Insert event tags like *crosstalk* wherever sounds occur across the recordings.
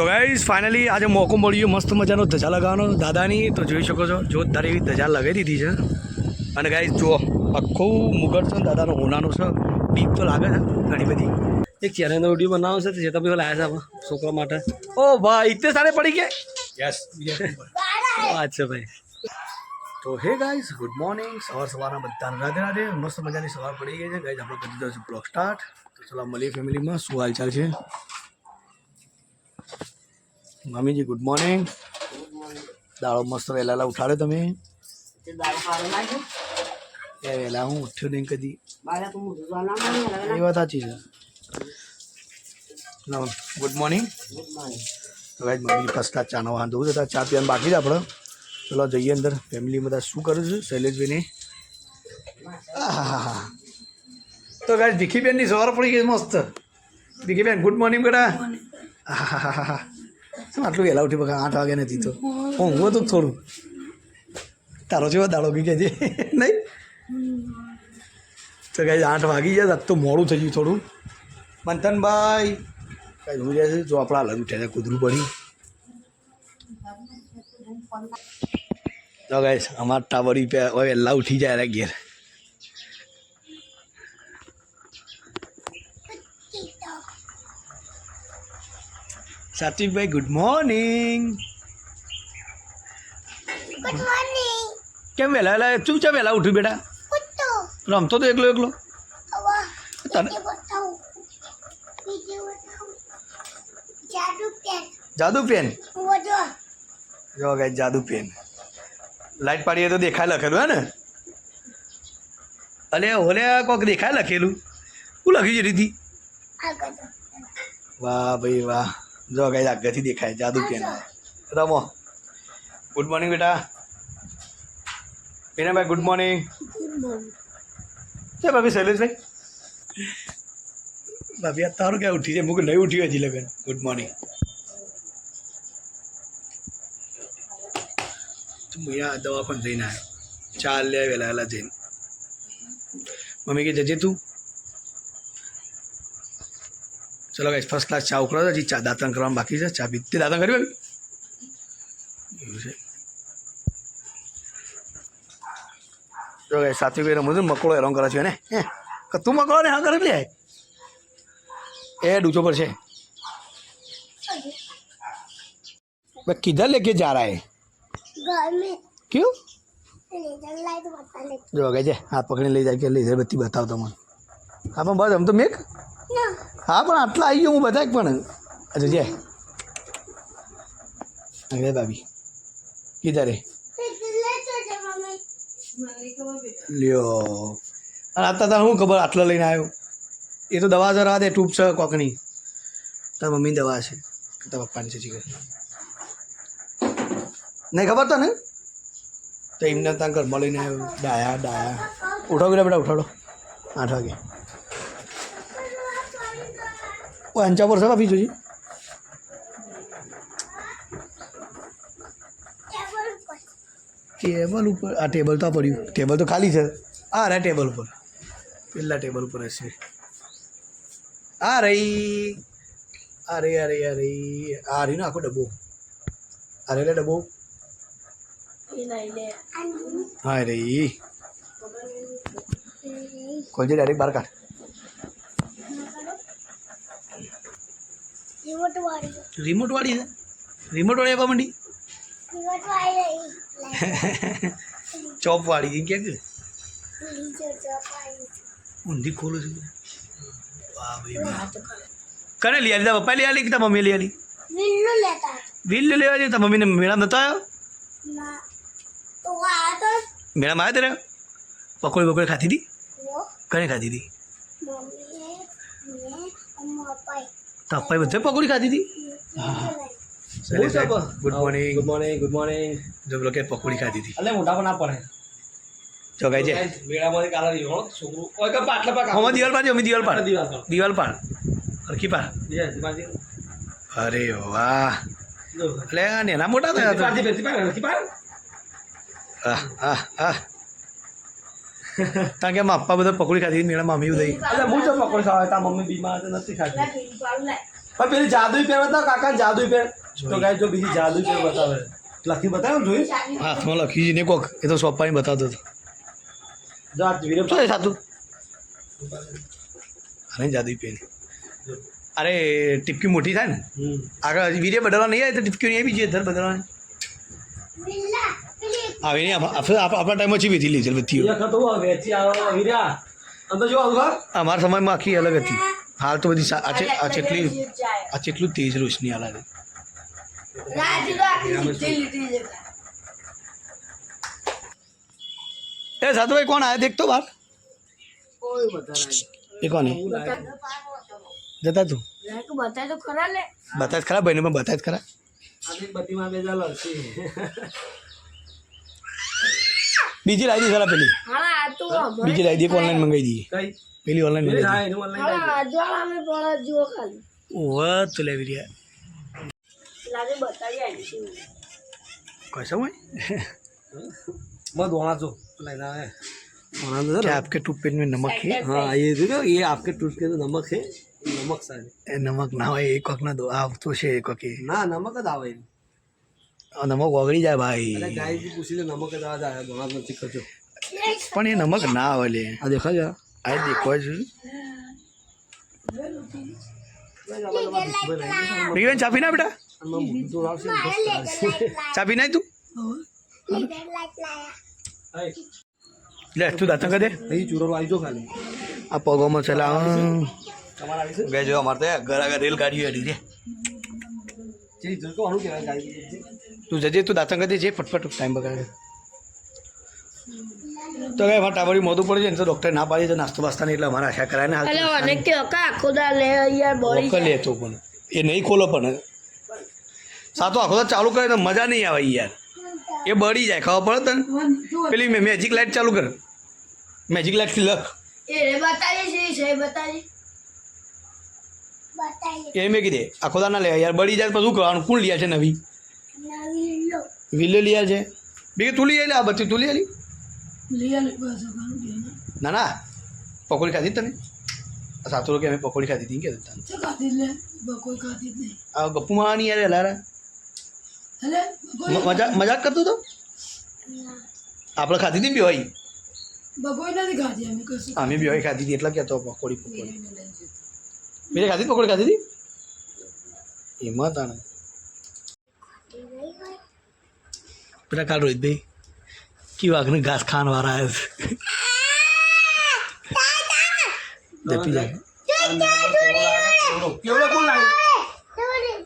તો guys finally આજે મોકો મળ્યો મસ્ત મજાનો ધજા લગાવવાનો. દાદાની તો જોઈ શકો છો જોરદાર એવી ધજા લગાવી દીધી છે. અને ગાઈઝ જુઓ આખું મુગટ છે દાદાનો હોનાનો છે. બીક તો લાગે છે ઘણી બધી. એક ચેનલનો વીડિયો બનાવો છે જે તમે બધા લાયા છે છોકરા માટે. ઓ ભાઈ ઇતને સારે પડી ગયા? યસ વાત છે ભાઈ. તો હે ગાઈસ ગુડ મોર્નિંગ સવાર સવારના બધાને રાધે રાધે. મસ્ત મજાની સવાર પડી ગઈ છે. ગાઈઝ આપણે કરી દીધો છે બ્લોગ સ્ટાર્ટ તો ચલો મળીએ ફેમિલીમાં શું હાલચાલ છે? મામીજી ગુડ મોર્નિંગ દાળો મસ્ત વહેલા ઉઠાડો ઉઠાડ્યો તમે? એ વહેલા હું ઉઠ્યો નહીં કદી. એ વાત સાચી છે. Good morning guys mummy first class ચાનો વાંધો છે ત્યાં ચા પીવાનું બાકી છે આપણે ચલો જઈએ અંદર. ફેમિલી બધા શું કરું છું? શૈલેષભાઈને. હા તો ગાય ભીખીબેનની સવાર પડી ગઈ મસ્ત. ભીખીબેન ગુડ મોર્નિંગ બેટા. આહાહાહા. શું આટલું વહેલા ઉઠી બકા આઠ વાગે નથી તો. ઊંઘો તો થોડું. તારો જેવો દાડો બી કહેજે નહીં? તો ગાઈસ આઠ વાગી જાય આજ તો મોડું થઈ ગયું થોડું. મંથનભાઈ કાંઈ હું જાય જો આપણા અલગ ઉઠ્યા કૂદરું પડી. તો ગાઈસ, અમારા ટાવરી પે વહેલા ઉઠી જાય ઘેર. સાત્વિકભાઈ ગુડ મોર્નિંગ ગુડ મોર્નિંગ કેમ વહેલા વહેલા? શું છે વહેલા ઉઠ્યું બેટા? રમતો તો એકલો એકલો? તને? જાદુ પેન. જો ગાઈ જાદુ પેન. લાઈટ પાડીએ તો દેખાય લખેલું હે ને? અલે ઓલે કોક દેખાય લખેલું. શું લખી છે રીતિ. વાહ ભાઈ વાહ. જો ગાઈસ આગળથી દેખાય જાદુ પેન રમો ગુડ મોર્નિંગ બેટા વિનયભાઈ ગુડ મોર્નિંગ છે ભાભી શૈલેષભાઈ ભાભી આ તારું ક્યાં ઉઠી છે મુક નહીં ઉઠી હજી લગન ગુડ મોર્નિંગ ભૈયા દવાખાને જઈને આવ્યો ચાલ લે વહેલા વહેલા જઈને મમ્મી કે જજે તું ચલો ગાઈસ ફર્સ્ટ ક્લાસ ચા ઉકળો હજી ચા દાંતણ કરવાનું બાકી છે ચા પી તે દાંતણ કર્યું ભાઈ એવું છે જો ગાઈસ સાત્વિક ભાઈ રમું છું ને મકડો હેરાન કરે છે ને હે કે તું મકડો ને હા કરે લે એ ડૂચો પર છે मैं किधर लेके जा रहा है घर में क्यों लेजर लाइट बता ले જો કે છે હાથ પકડીને લઈ જાય કે લેઝર બત્તી બતાવ તમને હા, પણ આટલા આવી ગયો હું બધા પણ. અચ્છા જય અરે ભાભી, કીધા રે. લ્યો. અને આટલા તને શું ખબર આટલા લઈને આવ્યો? એ તો દવા જરા દે, ટૂપ છે કોકની. તારા મમ્મી દવા છે. તારા પપ્પાની છે જીગર નહીં ખબર તને? તો એમને ત્યાં ઘરમાં લઈને આવ્યો. ડાયા ડાયા. ઉઠો બેટા બેટા, ઉઠાડો. આઠ વાગે. પર છે ભાભી જોજી ટેબલ ઉપર, આ ટેબલ તો પડ્યું. ટેબલ તો ખાલી છે. આ રે ટેબલ ઉપર. પેલા ટેબલ ઉપર હશે. આ રહી. આ રહી આ રહી આ રહી. આ રહી આખો ડબ્બો. આ રે ડબ્બો? હા રહી. ખોલજે ડાયરેક્ટ બહાર કાઢ. રિમોટ વાળી રિમોટ વાળી છે? રિમોટ વાળી આપવા માંડી? રિમોટ વાળી. ચોપ વાળી એમ કે ઊંધી ખોલું છું કરે લઈ આલી? તારા પપ્પા લઈ આલી કે તારા મમ્મી લઈ આલી? વિલ્લુ લેવા જઈએ તારા મમ્મીને મેળા નતો આવ્યો? મેળામાં આવ્યો ત્યારે? પકોડી બકોડી ખાધી હતી? કને ખાધી હતી? અમ્મા પાઈ પપ્પાએ બધે પકોડી ખાધી હતી? Good morning good morning good morning જો બોલો કે પકોડી ખાધી હતી. એટલે મોટા પણ ના પડે. જો ગાય છે મેળામાંથી કાલે રહ્યો છોકરું. ઓય કે પાટલા પાક હમણાં દિવાલ પાડ અમે દિવાલ પાડ. દિવાલ પાડ. હરખી પાડ? અરે વાહ. એટલે આ નેના મોટા થયા હતા બાજી બેસી પાડ નથી પાડ આહ આહ આહ કારણ કે મારા પપ્પા બધા પકોડી ખાધી મેળા મમ્મી દઈ. એટલે હું તો પકોડી ખાવા તા મમ્મી બીમાર નથી ખાતી. પણ પેલી જાદુ પેર બતાવો કાકા જાદુઈ પહેર તો ગાય જો બીજી જાદુ પેર બતાવે. લખી બતાવો ને જોયું હાથમાં લખી ને કોક એ તો સોપાઈને બતાવતો હતો. જો આ વીડિયો શું સાતું અરે જાદુ પેન અરે ટીપકી મોટી થાય ને? આગળ વીડિયો બદલવા નહીં આવે તો ટીપકી નહીં આવી જોઈએ ધર બદલવાની. આવે નહીં આપણે આપ- આપણા ટાઈમમાં ચી વેચી લીધી વેચી અમારા સમયમાં આખી અલગ હતી. હાલ તો બધી સા- આ છે આ ચેટલી આ ચેટલું તેજ રોશની હાલ હતી છે. એ સાધુભાઈ કોણ આયા? દેખતો બાર. એ કોને? જતા તું બતાય તો ખરા ને. બતા જ ખરા ભાઈને પણ બતા ખરા. બે બીજી લાવી દી સારા પેલી હા આ તો અમારે બીજી લાવી દઈએ ઓનલાઈન મંગાવી દઈએ કઈ પેલી ઓનલાઈન પેલી મંગાવી હા એનું ઓનલાઈન હા આજવાળા અમે પણ જુઓ ખાલી ઓહ તો લેવી રહ્યા લાગે બતાવી આવી છે કશો હોય मैं दोना जो लेना है दोना तो क्या आपके टूथपेस्ट में नमक है हाँ ये देखो ये आपके टूथ के तो नमक है नमक सारे એ નમક ના હોય એક વખત ના દો આ તો છે એક વખત ना नमक का दावा है આ નમક ઓગળી જાય ભાઈ. નમક પણ એ નમક ના આવે લે. આ દેખા જા આ દેખો જ બીબેન ચાપી ના બેટા? ચાપી નાય તું? લે તું દાંત કરી દે. ચૂરો આવી જો ખાલી. આ પગોમાં ચલાવ ગઈ જો અમારે તો ઘર આગળ રેલ ગાડી હતી રે. જો કોણ કહેવાય ગાડી તું જજે તું દાંતણ કરી જે ફટફટ ટાઈમ બગાડે. તો કઈ ફટાફટ મોઢું પડી જાય ને તો ડૉક્ટર ના પાડી તો નાસ્તો બાસ્તા નહીં એટલે અમારે આશા કરાય ને અલે હાલ કે અકા આખો લે યાર બોલી લે પણ. એ નહીં ખોલો પણ. સાતો આખો તો ચાલુ કરે તો મજા નહીં આવે યાર. એ બળી જાય ખબર પડે તને? પેલી મેં મેજિક લાઇટ ચાલુ કર. મેજિક લાઇટથી લખ. એ મેં કીધે આખો દા ના લે યાર બળી જાય તો પછી શું કરવાનું? કોણ લ્યા છે નવી? નવી લો વિલે લ્યા છે. બીજું તું લઈ આવી આ બધી તું લઈ આવી ના ના પકોડી ખાધી તને? સાતો કે અમે પકોડી ખાધી હતી કે તને? આ ગપ્પુ માવાની યાર લારા મજા મજાક કરતો તો આપણે ખાધી હતી બેવાઈ અમે બેવાઈ ખાધી હતી એટલે કહેતો પકોડી પકોડી. બીજે ખાધી પકોડી ખાધી હતી? એમાં તાણે. પેલા કાલ રોહિતભાઈ કેવું આગળ ઘાસ ખાન વાળા આવ્યા છે જપી જાય કેવડો કોણ લાવ્યું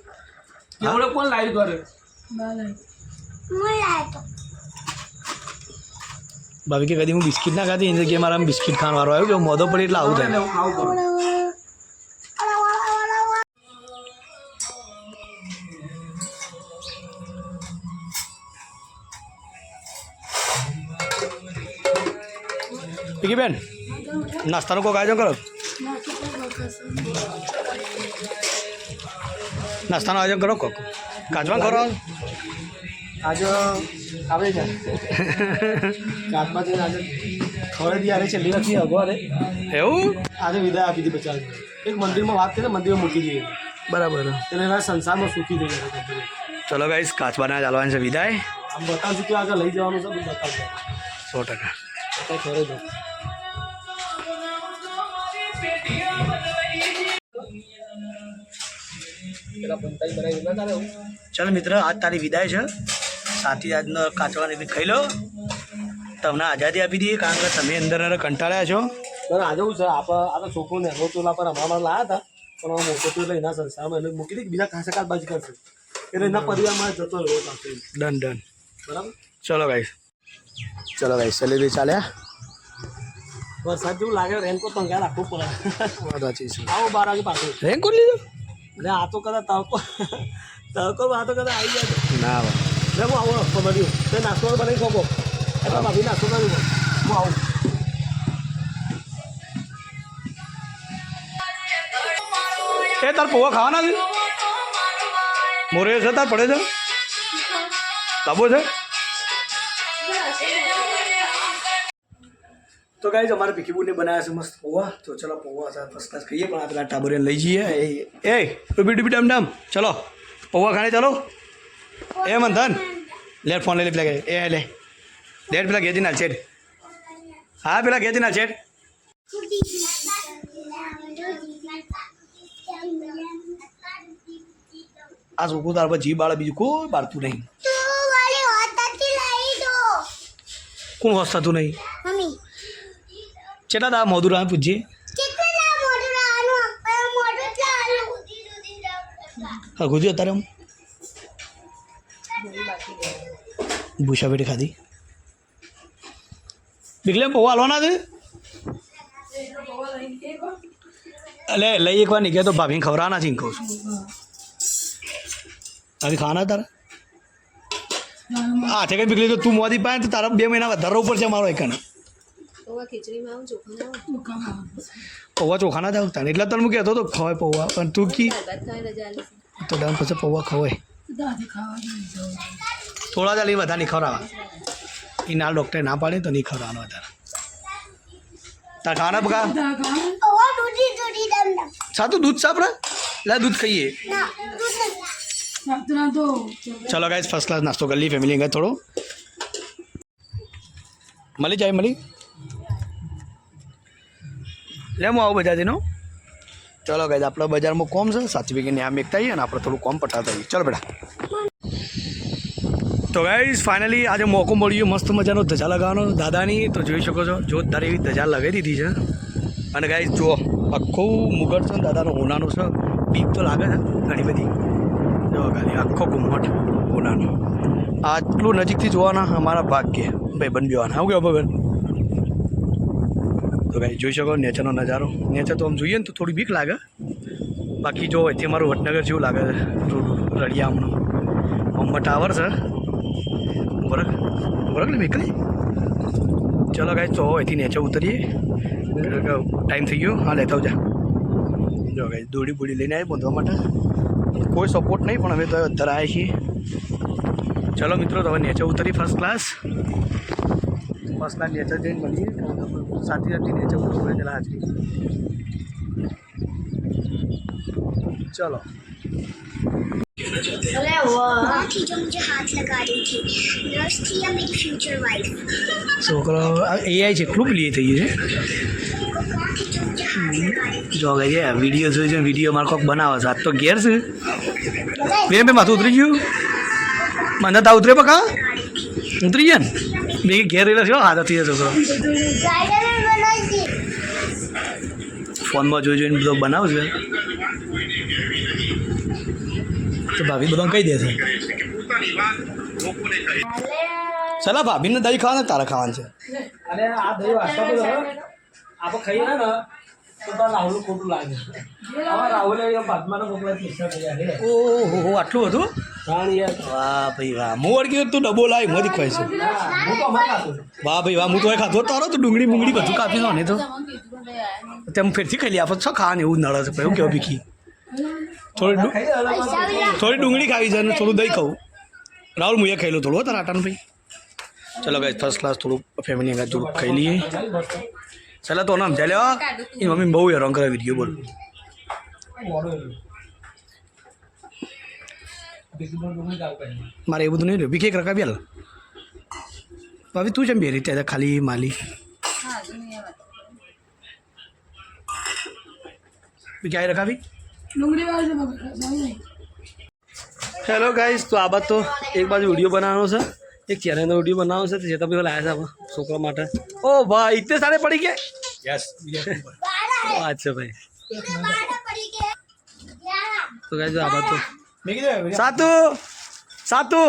કેવડો કોણ લાવ્યું ઘરે ભાભી કે કદી હું બિસ્કિટ ના ખાતી એની જગ્યાએ મારા બિસ્કિટ ખાન વાળો આવ્યો કે મોઢો પડી એટલે આવું થાય કરો બેન? નાસ્તાનું કોઈક આયોજન કરો? નાસ્તાનું આયોજન કરો કોક. કાચમાં કરો? આજે આવે છે. કાચમાંથી આજે ખવડે યારે છેલ્લી વખત અગવારે એવું? આજે વિદાય આપી દીધી બચાવ. એક મંદિરમાં વાત કરીને મંદિરમાં મૂકી દઈએ બરાબર. એટલે એના સંસારમાં સુખી થઈ જાય ચલો ગાઈસ કાચબાના ચાલવાની છે વિદાય. આમ બતાવશું કે આગળ લઈ જવાનું છે બતાવજો. સો ટકા. ચાલો મિત્ર આજ તારી વિદાય છે. સાથી આજનો કાચવાની બી ખાઈ લો. તમને આઝાદી આપી દઈએ કારણ કે તમે અંદર કંટાળ્યા છો. બરાબર આજે એવું છે આપ આ તો છોકરો ને એનો ચોલા પર અમારા લાયા હતા પણ હવે મોટો તો એના સંસ્થામાં એને મૂકી દે બીજા ખાસા કાચબાજી કરશે. એટલે એના પરિવારમાં જતો રહ્યો. ડન ડન બરાબર? ચલો ભાઈ ચલો ભાઈ સેલેરી ચાલ્યા? વરસાદ જેવું લાગે રેનકોટ ટંગા રાખવું પડે. વાત સાચી છે. આવો બાર વાગે પાછું. રેનકોટ લીધો? એટલે આ તો કદાચ તડકો તડકો આ તો કદાચ આવી જાય ના એટલે હું આવું રસ્તો મળ્યું તે નાસ્તો બનાવી શકો. એટલે ભાભી નાસ્તો કર્યું. હું આવું. એ તાર પૌવા ખાવાના છે? મોરે છે તાર પડે છે? લાંબો છે? તો ગાઈઝ અમારે ભીખીબુને બનાવ્યા છે મસ્ત પૌવા તો ચલો પૌવા સાથે ફર્સ્ટ ક્લાસ ખાઈએ પણ આ પેલા ટાબરિયાને લઈ જઈએ એ એ ડૂબી ડૂબી ડમ ડમ ચલો પૌવા ખાને ચલો એ મંથન લે ફોન લઈ લે પેલા એ લે લેટ પેલા ગેજી ના છેડ હા પેલા ગેજી ના છેડ આ છોકરું તાર પર જીભ બાળે બીજું કોઈ બાળતું નહીં કોણ હોશ થતું નહીં ચેટલા દા મોઢું રાહ કેટલા રાનું હા ગુજુ અત્યારે હું ભૂસા પેટી ખાધી. બીકલે બહુ હાલવાના છે અલે લઈ એકવાર નીકળે તો ભાભીને ખવડાવવાના છે કહું છું. તારી ખાવાના તારે? હા છે કઈ બીકલી તો તું મોદી પાય તો તારા બે મહિના વધારે ઉપર છે મારો એકને. પૌવા ખીચડીમાં આવું ચોખા ના પૌવા ચોખાના થાય તને એટલા તને હું કહેતો તો ખવાય પૌવા પણ તું કી? તો ડાઉન પછી પૌવા ખવાય. થોડા ચાલી બધા નહીં ખવડાવવા એ ના ડૉક્ટરે ના પાડે તો નહીં ખવડાવવાનો વધારે. તાર ખાવાના દમ સાતું દૂધ સાપરા લે દૂધ ખાઈએ. ચલો ગાઈસ ફર્સ્ટ ક્લાસ નાસ્તો કરી લઈએ ફેમિલી અંગે થોડો. મળી જાય મળી. લે હું આવું બજારથીનો ચલો ગાઈસ આપણે બજારમાં કોમ છે સાચી વીઘી આમ એકતા અને આપણે થોડું કોમ પટાતા આવીએ ચલો બેટા. તો ગાઈઝ ફાઇનલી આજે મોકો મળ્યો મસ્ત મજાનો ધજા લગાવવાનો. દાદાની તો જોઈ શકો છો જોરદાર એવી ધજા લગાવી દીધી છે. અને ગાઈઝ જુઓ આખું મુગટ છે દાદાનો હોનાનો છે. બીક તો લાગે છે ઘણી બધી. જો ગાલી આખો ઘુમ્મટ હોનાનો આટલું નજીકથી જોવાના અમારા ભાગ્ય ભાઈ બન બેવાના આવું કેવું ભાઈ? તો ભાઈ, જોઈ શકો નેચરનો નજારો. નેચર તો આમ જોઈએ ને તો થોડી બીક લાગે. બાકી જો અહીંથી અમારું વડનગર જેવું લાગે છે. રળિયામણું આમ ટાવર છે. બરાબર? બરાબર નીકળી ચલો ગાઈ તો અહીંથી નીચે ઉતરીએ. ટાઈમ થઈ ગયો. હા, લેતા આવજા. જો ગાઈ દોડી બોડી લઈને આવી બાંધવા માટે. કોઈ સપોર્ટ નહીં, પણ અમે તો આવ્યા છીએ. ચલો મિત્રો, તો હવે નીચે ઉતરી ફર્સ્ટ ક્લાસ ફર્સ્ટ ક્લાસ નીચે જઈને મળીએ સાથે સાથે નીચે ઉતરવું પડે પેલા હાજરી ચલો અરે વાહ थी जो मुझे हाथ लगा रही थी नर्स थी या मेरी फ्यूचर वाइफ છોકરો એઆઈ જેટલું પેલી થઈ ગયું છે જો ગઈ છે વિડીયો જોઈ છે વિડીયો મારે કોઈક બનાવે છે આજ તો ઘેર છે બે બે માથું ઉતરી ગયું મને તા ઉતરે પકા ઉતરી ગયા ને બે ઘેર રહેલા છો હાથ હતી છોકરો ફોનમાં જોઈ જોઈને બધો બનાવશે તો ભાભી બધા કહી દેશે ચલા ભાભીને દહીં ખાવાનું તારા ખાવાનું છે. અને આ દહીં આપણે ખાઈએ ને રાહુલ ખોટું લાગે. રાહુલ છે ઓહો આટલું હતું વાહ ભાઈ વાહ. હું વળગી તું ડબો લાવી મોદી ખવાય છે. વાહ ભાઈ વાહ હું તો ખાતો તારો તો ડુંગળી મુંગળી બધું કાપી દો ને તો. તેમ ફેરથી ખાઈ લે આપણે શું ખાવાનું એવું નળે છે એવું કેવું ભીખી. થોડી ખાઈ. થોડી ડુંગળી ખાવી છે અને થોડું દહીં ખાવું. રાહુલ મુએ ખાઈ લો થોડું તારા આટાનું ભાઈ. ચલો ભાઈ ફર્સ્ટ ક્લાસ થોડું ફેમિલી અંગા થોડું ખાઈ લઈએ. ચાલો તો નામ ચાલ્યો એ મમ્મી બહુ હેરાન કરે વીડિયો બોલ મારે એ બધું નહીં રહ્યું ભીખી એક રકાબી હાલ ભાભી તું છે બે રીતે ખાલી માલી હા તો નહીં આવે બીજી આઈ રકાવી હેલો ગાઈસ તો આ બાદ તો એક બાજુ વીડિયો બનાવવાનો છે એક ચેનલનો વીડિયો બનાવવાનો છે તે જેતા ભાઈ લાયા છે આપણે છોકરા માટે ઓ ભાઈ ઇતને સારે પડી ગયા યસ વાત છે ભાઈ પડી કે તો ગાઈસ આ બાદ તો સાતુ સાતુ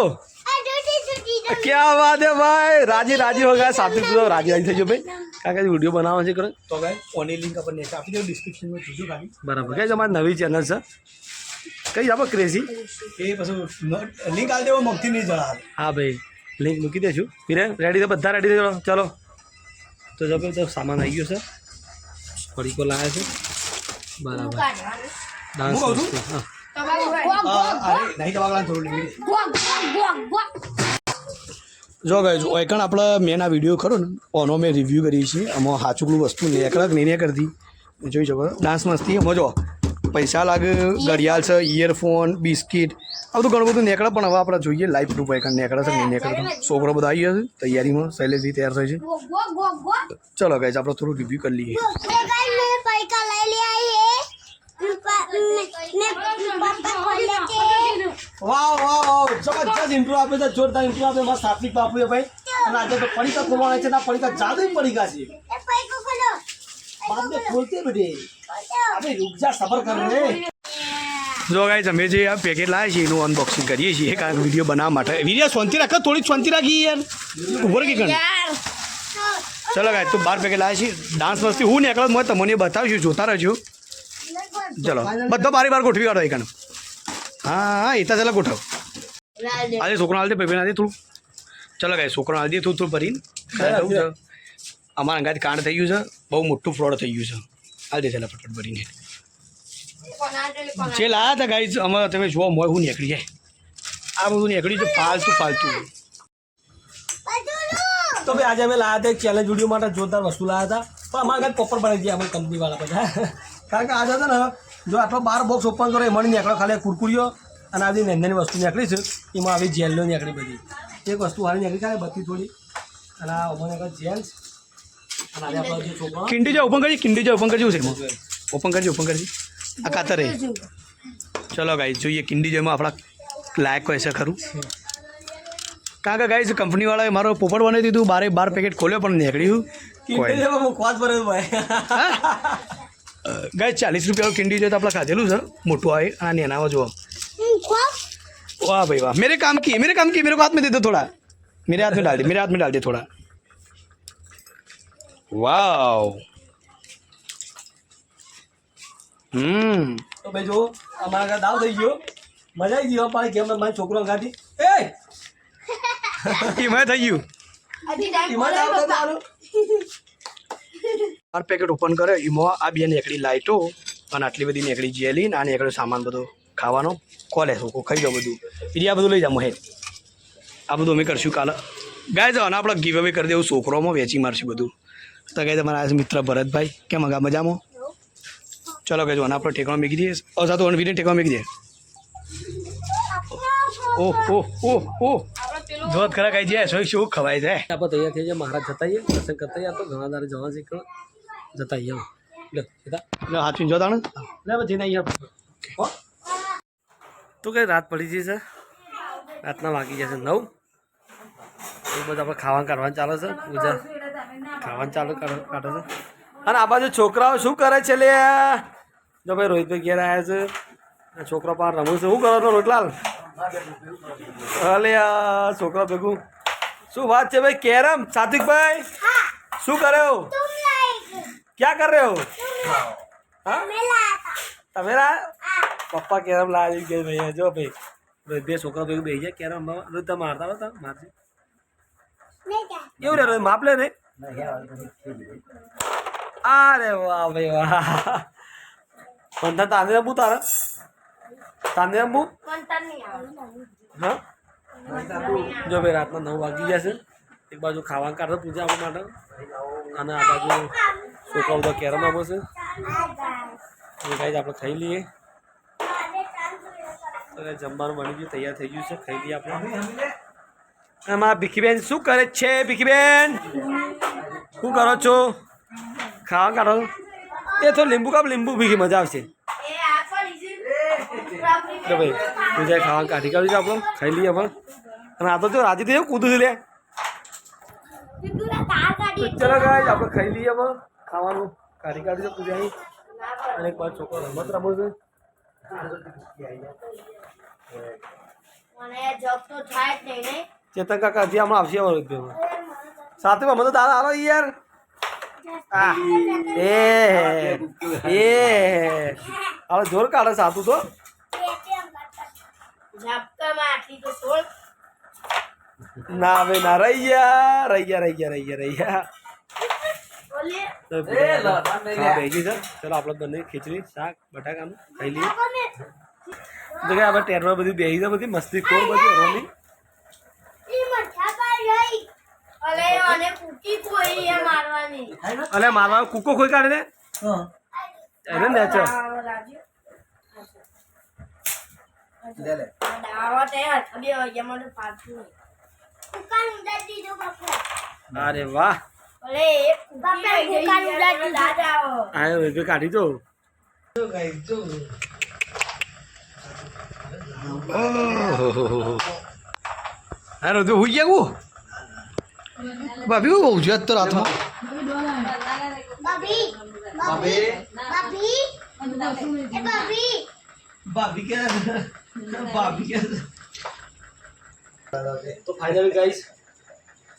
આ દૂધી દૂધી દમ क्या बात है भाई राजी राजी हो गया साथी तो राजी राजी થઈ ગયો ભાઈ કાકા વિડીયો બનાવવાનો છે કરો તો ગાઈ ઓની લિંક આપણે નીચે આપી દઉં ડિસ્ક્રિપ્શનમાં જોજો ખાલી બરાબર ગાઈસ અમારી નવી ચેનલ છે કઈ આપણે ક્રેઝી એ પછી લિંક આલી દેવો મગથી નહીં જણા હા ભાઈ લિંક મૂકી દેશું વીરે રેડી તો બધા રેડી ચલો ચલો તો જો તો સામાન આવી ગયો છે પડીકો લાવ્યા છે બરાબર ડાન્સ હા જો ગાઈઝ ઓય કણ આપણે મેં આ વિડીયો ખરો ને ઓનો મેં રિવ્યૂ કરી છે આમાં હાચુકલું વસ્તુ નહીં એકડક નહીં કરતી જોઈ શકો ડાન્સ મસ્તી એમાં જો પૈસા લાગે ઘડિયાળ છે ઇયરફોન બિસ્કિટ આ બધું ઘણું બધું નેકળે પણ હવે આપણે જોઈએ લાઈવ પ્રૂફ હોય કારણ નેકળે છે નહીં નેકળે છોકરો બધા આવી જશે તૈયારીમાં શૈલેષથી તૈયાર થઈ છે ચલો ગાઈઝ આપણે થોડું રિવ્યૂ કરી લઈએ વાવ વાવ વાહ જબરજસ્ત ઇન્ટ્રો આપે છે જોરદાર ઇન્ટ્રો આપે મસ્ત સાત્વિક બાપુ એ ભાઈ. અને આજે તો પડીકા ખોલવાના છે ના પડીકા જાદુ પડીકા છે. બાપને ખોલતે બેટી. આપણે રૂપજા સબર કર રે. જો ગાઈસ અમે જે આ પેકેટ લાવ્યા છીએ એનું અનબોક્સિંગ કરીએ છીએ. કારણ વીડિયો બનાવવા માટે. વીડિયો શાંતિ રાખ થોડી શાંતિ રાખી યાર. ઉપર કે કણ ચલો ગાય તો બાર પેકેટ લાવ્યા છે ડાન્સ મસ્તી હું ને એકલા હું તમને બતાવીશું જોતા રહેજો. ચલો બધો બારી બાર ગોઠવી કાઢો એકણ હા હા એ તો ચાલો ગોઠવ. આજે છોકરો હાલ દે ભાઈ હાલ દે થોડું. ચલો ગાય છોકરો હાલ દે થોડું થોડું ભરીને. અમારા અંગાથી કાંડ થઈ ગયું છે. બહુ મોટું ફ્રોડ થઈ ગયું છે. હાલ દે ચાલો ફટફટ ભરીને. જે લાયા હતા ગાઈ અમારે તમે જોવા મોય હું નીકળી જાય. આ બધું નીકળ્યું છે ફાલતુ ફાલતુ. તો ભાઈ આજે અમે લાયા હતા એક ચેલેન્જ વીડિયો માટે જોરદાર વસ્તુ લાયા હતા. પણ અમારા ઘર પ્રોપર પડી ગયા અમારી કંપની વાળા બધા. કારણ કે આજે હતા ને જો આટલો બાર બોક્સ ઓપન કરો એમાં નીકળો ખાલી કુરકુરીઓ અને આ બધી નાની વસ્તુ નીકળી છે એમાં આવી જેલનો નીકળી બધી. એક વસ્તુ હારી નીકળી ખાલી બધી થોડી. અને આ ઓપન નીકળે જેલ્સ કિંડી જો ઓપન કરજી કિંડી જો ઓપન કરજો છે ઓપન કરજો ઓપન કરજી. આ કાતર એ. ચલો ગાઈ જોઈએ કિંડી જેમાં આપણા લાયક હોય છે ખરું. કારણ કે ગાઈ કંપનીવાળાએ મારો પોપટ બનાવી દીધું બારે બાર પેકેટ ખોલ્યો પણ નીકળ્યું કોઈ. જેવો ભાઈ. ગાય ચાલીસ રૂપિયા કિંડી જો તો આપણે ખાધેલું છે મોટું આવે અને એનામાં જુઓ वाह भाई वाह मेरे काम की मेरे काम की मेरे को हाथ में दे दो थोड़ा मेरे हाथ में डाल दे मेरे हाथ में डाल दे थोड़ा वाह हम्म તો ભાઈ જો અમારા ઘરે દાવ થઈ ગયો મજા આવી ગયો પાણી કેમ મારા છોકરો અંગાથી એ એમાં થઈ ગયું એમાં દાવ *laughs* બાર પેકેટ ઓપન કરે એમાં આ બે નેકડી લાઇટો અને આટલી બધી નેકડી જેલી ને આ નેકડો સામાન બધો ખાવાનો કોલે લોકો ખાઈ જાઓ બધું. એટલે આ બધું લઈ જાઓ હે આ બધું અમે કરશું કાલે. ગાય જાઓ અને આપણે ગીવ અવે કરી દેવું, છોકરોમાં વેચી મારશું બધું. તો ગાય તમારા આ મિત્ર ભરતભાઈ, કેમ આગા મજામાં? ચલો કહેજો અને આપણે ઠેકવા મૂકી દઈએ. અસા તો અનવીને ઠેકવા મૂકી દઈએ ઓહ ઓહ ઓહ ઓહ જોત ખરા કઈ જાય શું શું ખવાય છે? આપણે તૈયાર થઈ જાય મહારાજ જતા આવીએ દર્શન કરતા આવીએ. તો ઘણા દારે જવા છે. જતા આવીએ આમ. લે સીધા. એટલે ને લે હવે અહીંયા. તો કઈ રાત પડી જઈ છે. રાતના વાગી જશે નવ. એ બધું આપણે ખાવાનું કાઢવાનું ચાલે છે. પૂજા ખાવાનું ચાલુ કાઢ- કાઢે છે. અને આ બાજુ છોકરાઓ શું કરે છે લે? જો ભાઈ રોહિતભાઈ ઘેર આવ્યા છે. છોકરો છોકરા પાસે રમું છે. શું કરો છો રોટલાલ અલે આ છોકરા ભેગું. શું વાત છે ભાઈ? કેરમ? સાત્વિકભાઈ? શું કર્યો ક્યાં કર રહ્યો હા. તમે પપ્પા કેરમ લાવી ગયા ભાઈ જો ભાઈ. બે છોકરા ભેગું બેસી જાય કેરમ રમવા. તમે મારતા હતા મારજે. એવું રે માપ લે ને? અરે વાહ ભાઈ વાહ. પંદર તાંદે પૂતા તારે તાંદે અંબુ હા? જો ભાઈ રાતના નવ વાગી ગયા છે. એક બાજુ ખાવાનું કાઢો પૂજા આપવા માટે. અને આ બાજુ છોકરા બધા કેરમ રમે છે. એ કાંઈ આપણે ખાઈ લઈએ. તો જમવાનું બની ગયું તૈયાર થઈ ગયું છે. ખાઈ લઈએ આપણે. એમાં ભીખીબેન શું કરે છે ભીખીબેન? શું કરો છો? ખાવા કાઢો. એ તો લીંબુ કાપ લીંબુ ભીખી મજા આવશે. તો ભાઈ પૂજા ખાવા કાઢી કાઢી છે આપણે ખાઈ લઈએ આપણે. અને આ તો જો રાજી થઈ કૂદું છે લે. ચલો ગાય આપણે ખાઈ લઈએ આપણે ખાવાનું કાઢી કાઢી છે પૂજાની અને એક બાજુ છોકરો રમત રમો છે. ચેતન કાકા હજી હમણાં આવશે અમારો ઉદ્યોગ. સાથે મમ્મી તો દાદા આવો યાર. એ એ હવે જોર કાઢે સાતું તો. ના હવે ના રહી ગયા રહી ગયા રહી ગયા રહી ગયા રહી ગયા ચલો આપણે બંને ખીચડી શાક બટાકાનું ખાઈ લઈએ તો કે આપણે ટેરમાં બધી બેસી છે બધી મસ્તી ખોર બધી રમી અલે કુકી કોઈ મારવા કૂકો ખોઈ કાઢે ને એને નેચર લાગ્યો. આ દાવા તે હથડી હોય એમાં તો પાછું. કુકર ઉડાડી દીધો બાપા અરે વાહ. અલે બાપા, યાર, ઉડાડી કાઢી દો. હા હોઈ ગયા હું ભાભી બહુ છું તો રાતમાં ભાભી ભાભી ભાભી. એ ભાભી ભાભી કે ભાભી કે તો ફાઇનલી ગાઈસ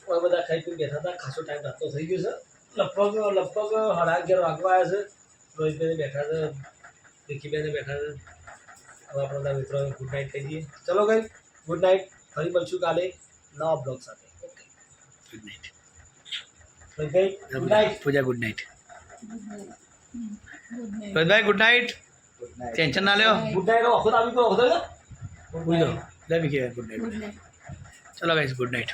ઓય બધા ખાઈ પી બેઠા હતા ખાસો ટાઈમ રાતનો થઈ ગયો છે લગભગ લગભગ સાડા અગિયાર વાગવા આવ્યા છે રોહિતભાઈ બેઠા છે વિકીબેને બેઠા છે હવે આપણે બધા મિત્રો ગુડ નાઇટ કહી દઈએ ચલો ગઈ ગુડ નાઇટ ફરી મળશું કાલે નવા બ્લોગ સાથે ઓકે ગુડ નાઇટ રોહિતભાઈ good night Pooja good night રોહિતભાઈ ગુડ નાઇટ ટેન્શન ના લ્યો. ગુડ નાઇટ વખત આવી ગયો વખત પૂજો લે બી ગુડ નાઇટ ચલો ગાઈસ ગુડ નાઇટ